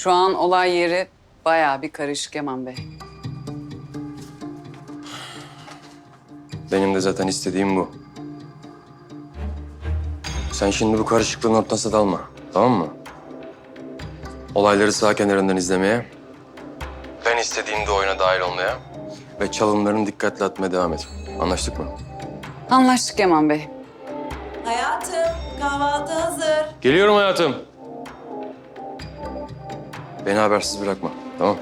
Şu an olay yeri bayağı bir karışık Yaman Bey. Benim de zaten istediğim bu. Sen şimdi bu karışıklığın ortasına dalma. Tamam mı? Olayları sağ kenarından izlemeye, ben istediğimde oyuna dahil olmaya ve çalımlarını dikkatli atmaya devam et. Anlaştık mı? Anlaştık Yaman Bey. Hayatım, kahvaltı hazır. Geliyorum hayatım. Beni habersiz bırakma. Tamam.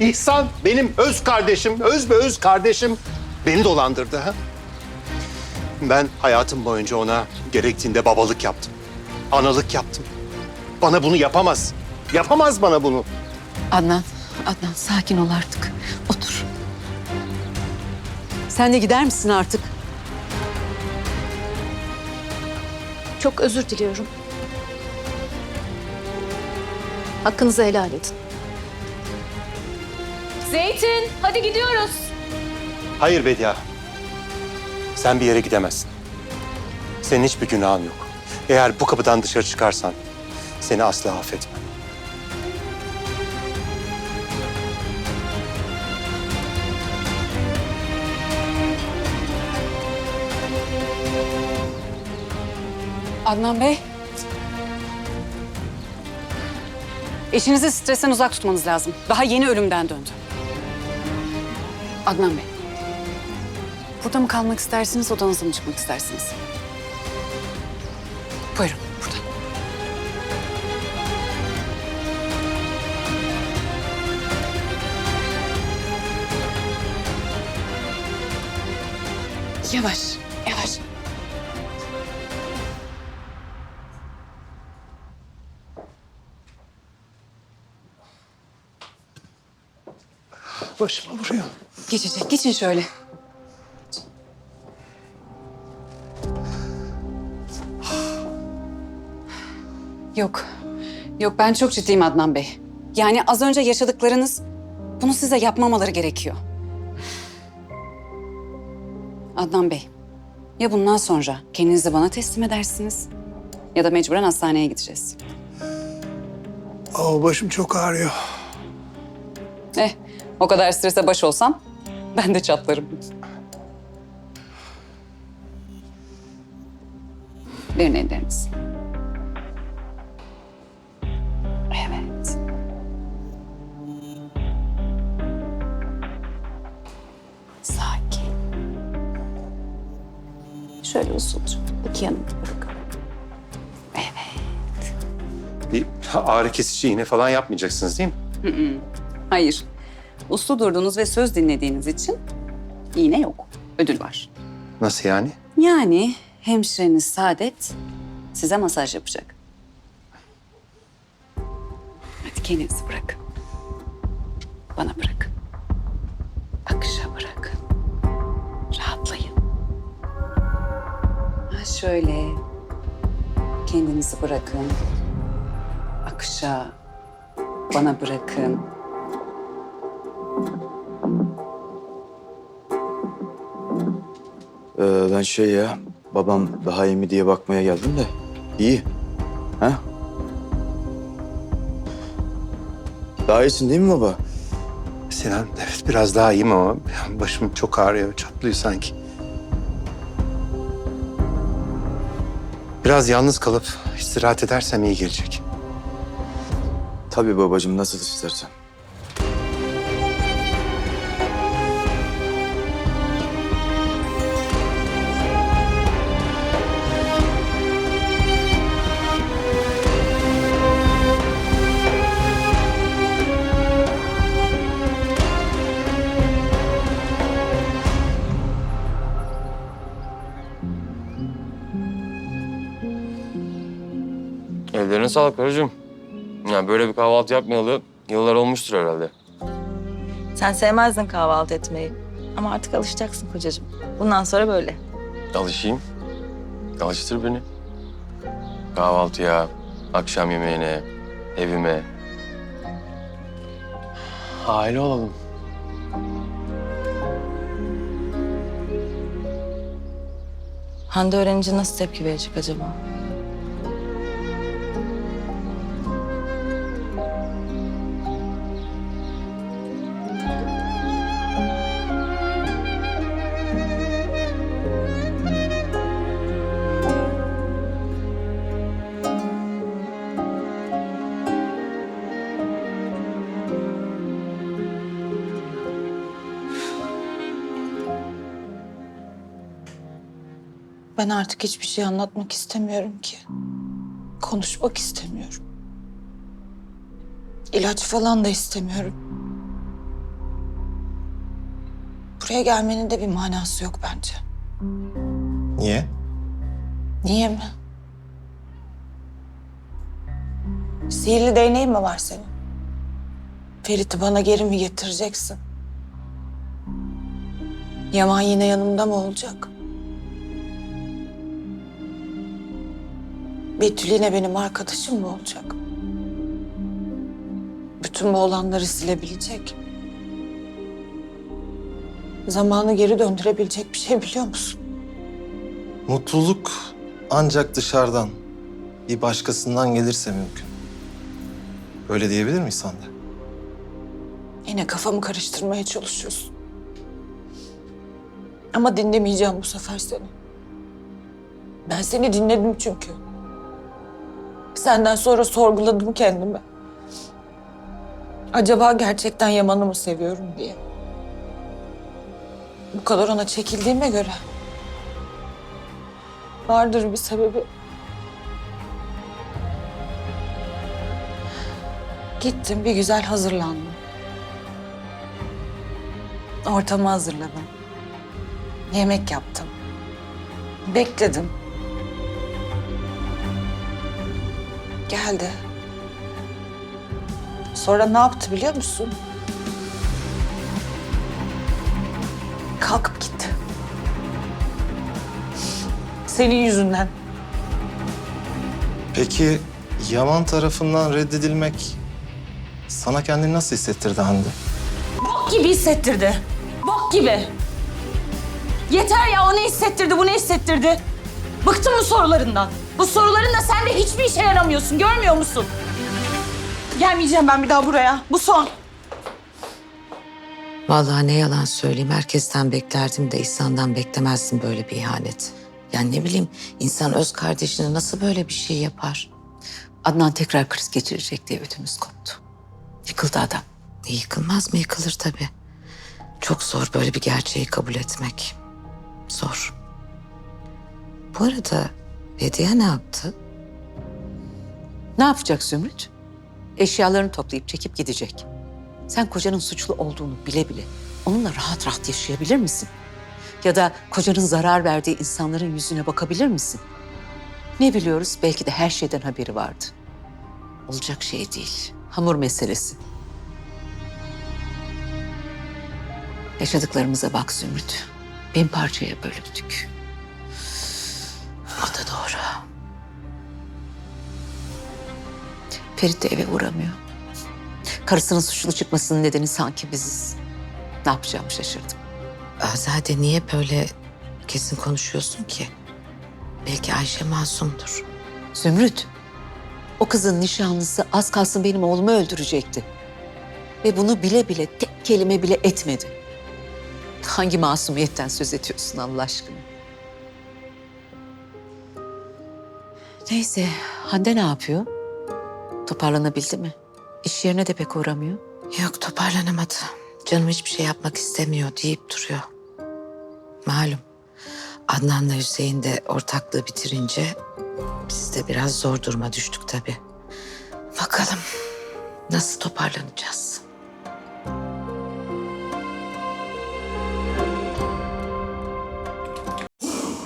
İhsan benim öz kardeşim, öz be öz kardeşim beni dolandırdı ha. Ben hayatım boyunca ona gerektiğinde babalık yaptım. Analık yaptım. Bana bunu yapamaz. Yapamaz bana bunu. Adnan, Adnan sakin ol artık. Otur. Sen de gider misin artık? Çok özür diliyorum. Hakkınızı helal edin. Zeytin, hadi gidiyoruz. Hayır Bedia. Sen bir yere gidemezsin. Senin hiçbir günahın yok. Eğer bu kapıdan dışarı çıkarsan seni asla affetmem. Adnan Bey. Eşinizi stresten uzak tutmanız lazım. Daha yeni ölümden döndü. Adnan Bey. Burada mı kalmak istersiniz, odanıza mı çıkmak istersiniz? Buyurun, Başıma vuruyor. Geçecek, geçin şöyle. Yok, yok ben çok ciddiyim Adnan Bey. Yani az önce yaşadıklarınız bunu size yapmamaları gerekiyor. Adnan Bey, ya bundan sonra kendinizi bana teslim edersiniz ya da mecburen hastaneye gideceğiz. Aa, başım çok ağrıyor. Eh, o kadar strese baş olsam ben de çatlarım. Verin ellerinizi. Evet. Sakin. Şöyle usulca iki yanını bırakalım. Evet. Bir ağrı kesici iğne falan yapmayacaksınız değil mi? Hayır. Uslu durduğunuz ve söz dinlediğiniz için iğne yok. Ödül var. Nasıl yani? Yani hemşireniz Saadet size masaj yapacak. Hadi kendinizi bırakın. Bana bırakın. Akışa bırakın. Rahatlayın. Ha şöyle. Kendinizi bırakın. Akışa. Bana bırakın. Ee, ben şey ya, babam daha iyi mi diye bakmaya geldim de. İyi. Ha? Daha iyisin değil mi baba? Sinan evet biraz daha iyiyim ama başım çok ağrıyor, çatlıyor sanki. Biraz yalnız kalıp istirahat edersem iyi gelecek. Tabii babacığım, nasıl istersen. Ellerine sağlık karıcığım. Ya böyle bir kahvaltı yapmayalı yıllar olmuştur herhalde. Sen sevmezdin kahvaltı etmeyi. Ama artık alışacaksın kocacığım. Bundan sonra böyle. Alışayım. Alıştır beni. Kahvaltıya, akşam yemeğine, evime. Aile olalım. Hande öğrenince nasıl tepki verecek acaba? Ben artık hiçbir şey anlatmak istemiyorum ki. Konuşmak istemiyorum. İlaç falan da istemiyorum. Buraya gelmenin de bir manası yok bence. Niye? Niye mi? Sihirli değneğin mi var senin? Ferit'i bana geri mi getireceksin? Yaman yine yanımda mı olacak? Betül yine benim arkadaşım mı olacak? Bütün bu olanları silebilecek. Zamanı geri döndürebilecek bir şey biliyor musun? Mutluluk ancak dışarıdan, bir başkasından gelirse mümkün. Böyle diyebilir miyiz Hande? Yine kafamı karıştırmaya çalışıyorsun. Ama dinlemeyeceğim bu sefer seni. Ben seni dinledim çünkü. Senden sonra sorguladım kendimi. Acaba gerçekten Yaman'ı mı seviyorum diye. Bu kadar ona çekildiğime göre. Vardır bir sebebi. Gittim bir güzel hazırlandım. Ortamı hazırladım. Yemek yaptım. Bekledim. Geldi. Sonra ne yaptı biliyor musun? Kalkıp gitti. Senin yüzünden. Peki Yaman tarafından reddedilmek sana kendini nasıl hissettirdi Hande? Bok gibi hissettirdi. Bok gibi. Yeter ya o ne hissettirdi bu ne hissettirdi? Bıktım bu sorularından. Bu soruların da sen de hiçbir işe yaramıyorsun görmüyor musun? Gelmeyeceğim ben bir daha buraya. Bu son. Vallahi ne yalan söyleyeyim herkesten beklerdim de İhsan'dan beklemezdim böyle bir ihanet. Yani ne bileyim insan öz kardeşine nasıl böyle bir şey yapar? Adnan tekrar kriz geçirecek diye ödümüz koptu. Yıkıldı adam. E, yıkılmaz mı? Yıkılır tabii. Çok zor böyle bir gerçeği kabul etmek. Zor. Bu arada Hediye ne yaptı? Ne yapacak Zümrüt? Eşyalarını toplayıp çekip gidecek. Sen kocanın suçlu olduğunu bile bile onunla rahat rahat yaşayabilir misin? Ya da kocanın zarar verdiği insanların yüzüne bakabilir misin? Ne biliyoruz? Belki de her şeyden haberi vardı. Olacak şey değil. Hamur meselesi. Yaşadıklarımıza bak Zümrüt. Bin parçaya bölündük. Ferit de eve uğramıyor. Karısının suçlu çıkmasının nedeni sanki biziz. Ne yapacağımı şaşırdım. Zaten niye böyle kesin konuşuyorsun ki? Belki Ayşe masumdur. Zümrüt, o kızın nişanlısı az kalsın benim oğlumu öldürecekti. Ve bunu bile bile tek kelime bile etmedi. Hangi masumiyetten söz ediyorsun Allah aşkına? Neyse, Hande ne yapıyor? Toparlanabildi mi? İş yerine de pek uğramıyor. Yok toparlanamadı. Canım hiçbir şey yapmak istemiyor deyip duruyor. Malum. Adnan'la Hüseyin de ortaklığı bitirince biz de biraz zor duruma düştük tabii. Bakalım nasıl toparlanacağız?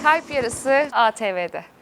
Kalp Yarısı ATV'de.